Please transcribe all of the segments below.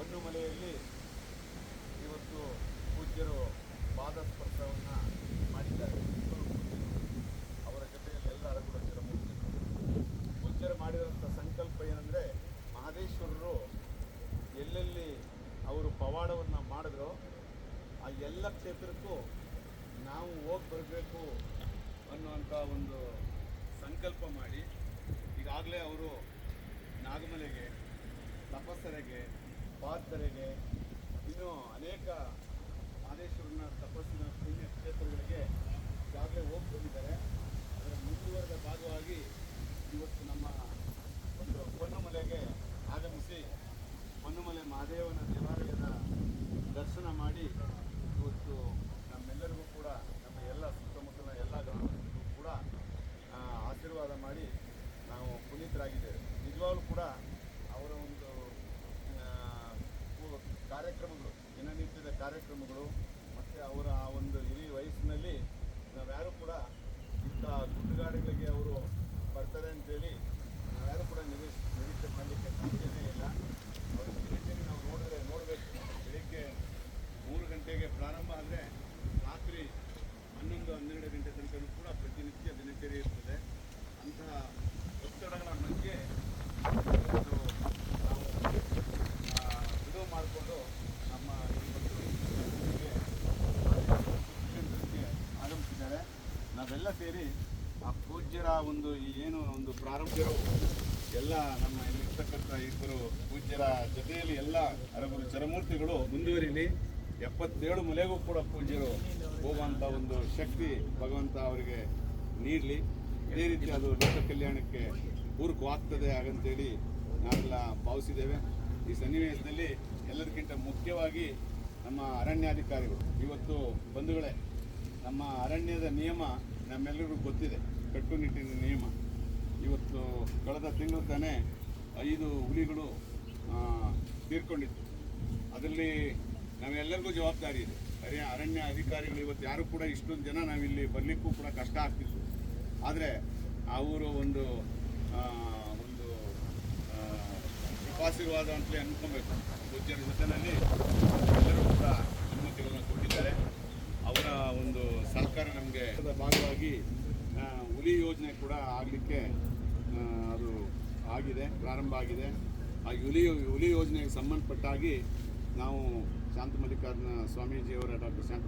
ಒಂದು ಮಲೆಯಲ್ಲಿ ಇವತ್ತು ಪೂಜ್ಯರು ಪಾದ ಸ್ಪರ್ಶವನ್ನು ಮಾಡಿದ್ದಾರೆ ಪೂಜ್ಯರು. ಅವರ ಜೊತೆಯಲ್ಲಿ ಎಲ್ಲ ಅರಗುಡ ಶಿರಮೂರ್ತಿಗಳು ಪೂಜ್ಯರು ಮಾಡಿರುವಂಥ ಸಂಕಲ್ಪ ಏನಂದರೆ ಮಹದೇಶ್ವರರು ಎಲ್ಲೆಲ್ಲಿ ಅವರು ಪವಾಡವನ್ನು ಮಾಡಿದ್ರೋ ಆ ಎಲ್ಲ ಕ್ಷೇತ್ರಕ್ಕೂ ನಾವು ಹೋಗಿ ಬರಬೇಕು ಅನ್ನುವಂಥ ಒಂದು ಸಂಕಲ್ಪ ಮಾಡಿ ಈಗಾಗಲೇ ಅವರು ನಾಗಮಲೆಗೆ ತಪಸ್ಸರೆಗೆ, ಪಾತ್ರರಿಗೆ, ಇನ್ನೂ ಅನೇಕ ಮಹದೇಶ್ವರನ ತಪಸ್ಸಿನ ಪುಣ್ಯ ಕ್ಷೇತ್ರಗಳಿಗೆ ಈಗಾಗಲೇ ಹೋಗಿ ಅದರ ಮುಂದುವರೆದ ಭಾಗವಾಗಿ ಇವತ್ತು ನಮ್ಮ ಒಂದು ಪೊನ್ನಮಲೆಗೆ ಆಗಮಿಸಿ ಪೊನ್ನಮಲೆ ಮಹಾದೇವನ ದೇವಾಲಯದ ದರ್ಶನ ಮಾಡಿ ಇವತ್ತು ನಮ್ಮೆಲ್ಲರಿಗೂ ಕೂಡ ನಮ್ಮ ಎಲ್ಲ ಸುತ್ತಮುತ್ತಲಿನ ಎಲ್ಲ ಗ್ರಾಮಸ್ಥರಿಗೂ ಕೂಡ ಆ, ಆಶೀರ್ವಾದ ಮಾಡಿ ನಾವು ಪುನೀತರಾಗಿದ್ದೇವೆ ನಿಜವಾಗ್ಲೂ ಕೂಡ ಅವರ ಒಂದು ಆ, ಪು- ಕಾರ್ಯಕ್ರಮಗಳು ದಿನನಿತ್ಯದ ಕಾರ್ಯಕ್ರಮಗಳು ಮತ್ತು ಅವರ ಆ ಒಂದು ಹಿರಿಯ ವಯಸ್ಸಿನಲ್ಲಿ ನಾವ್ಯಾರು ಕೂಡ ಇಂಥ ಗುಡ್ಡಗಾಡುಗಳಿಗೆ ಅವರು ಬರ್ತಾರೆ ಅಂತೇಳಿ ನಾವ್ಯಾರು ಕೂಡ ನಿರೀಕ್ಷೆ ನಿರೀಕ್ಷೆ ಮಾಡಲಿಕ್ಕೆ ಸಾಧ್ಯನೇ ಇಲ್ಲ ಅವ್ರ ದಿನಚರಿ ನಾವು ನೋಡಿದ್ರೆ ನೋಡಬೇಕು ಬೆಳಿಗ್ಗೆ ಮೂರು ಗಂಟೆಗೆ ಪ್ರಾರಂಭ ಆದರೆ ರಾತ್ರಿ ಹನ್ನೊಂದು ಹನ್ನೆರಡು ಗಂಟೆ ತನಕ ಕೂಡ ಪ್ರತಿನಿತ್ಯ ದಿನಚರಿ ಇರ್ತದೆ ಅಂತಹ ಒತ್ತಡಗಳ ಮಧ್ಯೆ ಇವತ್ತು ನಾವು ಆ, ಬಿಡುವು ಮಾಡಿಕೊಂಡು ನಮ್ಮ ಈ ಒಂದು ಕ್ಷೇತ್ರಕ್ಕೆ ಕ್ಷೇತ್ರಕ್ಕೆ ಆಗಮಿಸಿದ್ದಾರೆ ನಾವೆಲ್ಲ ಸೇರಿ ಆ ಪೂಜ್ಯರ ಒಂದು ಏನು ಒಂದು ಪ್ರಾರಂಭರು ಎಲ್ಲ ನಮ್ಮ ಇಲ್ಲಿರ್ತಕ್ಕಂಥ ಇಬ್ಬರು ಪೂಜ್ಯರ ಜೊತೆಯಲ್ಲಿ ಎಲ್ಲ ಅರಬರು ಚರಮೂರ್ತಿಗಳು ಮುಂದುವರಿಲಿ ಎಪ್ಪತ್ತೇಳು ಮಲೆಗೂ ಕೂಡ ಪೂಜ್ಯರು ಹೋಗುವಂಥ ಒಂದು ಶಕ್ತಿ ಭಗವಂತ ಅವರಿಗೆ ನೀಡಲಿ. ಇದೇ ರೀತಿ ಅದು ಲೋಕ ಕಲ್ಯಾಣಕ್ಕೆ ಪೂರಕವಾಗ್ತದೆ ಹಾಗಂತೇಳಿ ನಾವೆಲ್ಲ ಭಾವಿಸಿದ್ದೇವೆ. ಈ ಸನ್ನಿವೇಶದಲ್ಲಿ ಎಲ್ಲದಕ್ಕಿಂತ ಮುಖ್ಯವಾಗಿ ನಮ್ಮ ಅರಣ್ಯಾಧಿಕಾರಿಗಳು. ಇವತ್ತು ಬಂಧುಗಳೇ, ನಮ್ಮ ಅರಣ್ಯದ ನಿಯಮ ನಮ್ಮೆಲ್ಲರಿಗೂ ಗೊತ್ತಿದೆ ಕಟ್ಟುನಿಟ್ಟಿನ ನಿಯಮ. ಇವತ್ತು ಕಳೆದ ತಿಂಗಳು ತಾನೇ ಐದು ಹುಲಿಗಳು ತೀರ್ಕೊಂಡಿತ್ತು. ಅದರಲ್ಲಿ ನಮ್ಮೆಲ್ಲರಿಗೂ ಜವಾಬ್ದಾರಿ ಇದೆ. ಅರೆ ಅರಣ್ಯ ಅಧಿಕಾರಿಗಳು ಇವತ್ತು ಯಾರು ಕೂಡ ಇಷ್ಟೊಂದು ಜನ ನಾವಿಲ್ಲಿ ಬರಲಿಕ್ಕೂ ಕೂಡ ಕಷ್ಟ ಆಗ್ತಿತ್ತು. ಆದರೆ ಅವರು ಒಂದು ಒಂದು ಕೃಪಾಶೀರ್ವಾದ ಅಂತಲೇ ಅನ್ಕೊಬೇಕು. ಜೊತೆಯಲ್ಲಿ ಎಲ್ಲರೂ ಕೂಡ ಅನುಮತಿಗಳನ್ನು ಕೊಟ್ಟಿದ್ದಾರೆ ಅವರ ಒಂದು ಸಹಕಾರ ನಮಗೆ ಭಾಗವಾಗಿ ಆ, ಹುಲಿ ಯೋಜನೆ ಕೂಡ ಆಗಲಿಕ್ಕೆ ಅದು ಆಗಿದೆ, ಪ್ರಾರಂಭ ಆಗಿದೆ. ಆ ಹುಲಿ ಹುಲಿ ಯೋಜನೆಗೆ ಸಂಬಂಧಪಟ್ಟಾಗಿ ನಾವು ಶಾಂತ ಮಲ್ಲಿಕಾರ್ಜುನ ಸ್ವಾಮೀಜಿಯವರ, ಡಾಕ್ಟರ್ ಶಾಂತ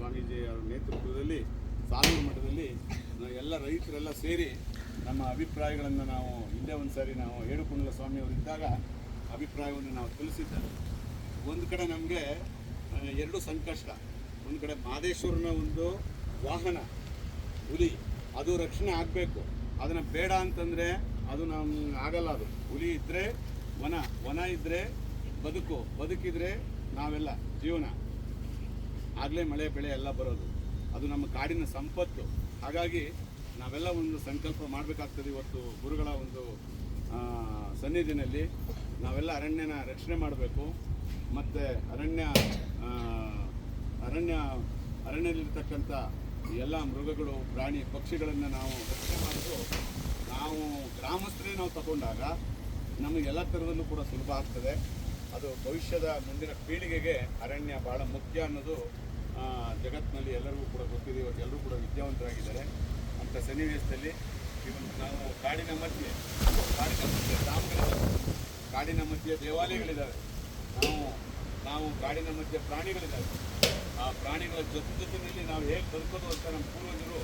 ಸ್ವಾಮೀಜಿ ಅವರ ನೇತೃತ್ವದಲ್ಲಿ, ಸಾಲೂರು ಮಠದಲ್ಲಿ ಎಲ್ಲ ರೈತರೆಲ್ಲ ಸೇರಿ ನಮ್ಮ ಅಭಿಪ್ರಾಯಗಳನ್ನು ನಾವು ಹಿಂದೆ ಒಂದು ಸಾರಿ ನಾವು ಸ್ವಾಮಿ ಸ್ವಾಮಿಯವರು ಇದ್ದಾಗ ಅಭಿಪ್ರಾಯವನ್ನು ನಾವು ತಿಳಿಸಿದ್ದೇವೆ. ಒಂದು ಕಡೆ ನಮಗೆ ಎರಡು ಸಂಕಷ್ಟ. ಒಂದು ಕಡೆ ಮಾದೇಶ್ವರನ ಒಂದು ವಾಹನ, ಹುಲಿ. ಅದು ರಕ್ಷಣೆ ಆಗಬೇಕು. ಅದನ್ನು ಬೇಡ ಅಂತಂದರೆ ಅದು ನಮ್ಗೆ ಆಗಲ್ಲ ಅದು. ಹುಲಿ ಇದ್ದರೆ ವನ ವನ ಇದ್ದರೆ ಬದುಕು, ಬದುಕಿದ್ರೆ ನಾವೆಲ್ಲ ಜೀವನ. ಆಗಲೇ ಮಳೆ, ಬೆಳೆ ಎಲ್ಲ ಬರೋದು. ಅದು ನಮ್ಮ ಕಾಡಿನ ಸಂಪತ್ತು. ಹಾಗಾಗಿ ನಾವೆಲ್ಲ ಒಂದು ಸಂಕಲ್ಪ ಮಾಡಬೇಕಾಗ್ತದೆ ಇವತ್ತು ಗುರುಗಳ ಒಂದು ಸನ್ನಿಧಿನಲ್ಲಿ. ನಾವೆಲ್ಲ ಅರಣ್ಯನ ರಕ್ಷಣೆ ಮಾಡಬೇಕು. ಮತ್ತು ಅರಣ್ಯ ಅರಣ್ಯ, ಅರಣ್ಯದಲ್ಲಿರ್ತಕ್ಕಂಥ ಎಲ್ಲ ಮೃಗಗಳು, ಪ್ರಾಣಿ, ಪಕ್ಷಿಗಳನ್ನು ನಾವು ರಕ್ಷಣೆ ಮಾಡಿದ್ರು, ನಾವು ಗ್ರಾಮಸ್ಥರೇ ನಾವು ತಗೊಂಡಾಗ ನಮಗೆ ಎಲ್ಲ ಥರದಲ್ಲೂ ಕೂಡ ಸುಲಭ ಆಗ್ತದೆ. ಅದು ಭವಿಷ್ಯದ ಮುಂದಿನ ಪೀಳಿಗೆಗೆ ಅರಣ್ಯ ಭಾಳ ಮುಖ್ಯ ಅನ್ನೋದು ಜಗತ್ತಿನಲ್ಲಿ ಎಲ್ಲರಿಗೂ ಕೂಡ ಗೊತ್ತಿದೆ. ಇವತ್ತು ಎಲ್ಲರೂ ಕೂಡ ವಿದ್ಯಾವಂತರಾಗಿದ್ದಾರೆ. ಅಂಥ ಸನ್ನಿವೇಶದಲ್ಲಿ ನಾವು ಕಾಡಿನ ಮಧ್ಯೆ ಕಾಡಿನ ಮಧ್ಯೆ ಕಾಡಿನ ಮಧ್ಯೆ ದೇವಾಲಯಗಳಿದ್ದಾವೆ ನಾವು ನಾವು ಕಾಡಿನ ಮಧ್ಯೆ ಪ್ರಾಣಿಗಳಿದ್ದಾವೆ. ಆ ಪ್ರಾಣಿಗಳ ಜೊತೆ ಜೊತೆಯಲ್ಲಿ ನಾವು ಹೇಗೆ ಬದುಕೋದು ಅಂತ ನಮ್ಮ ಪೂರ್ವಜರು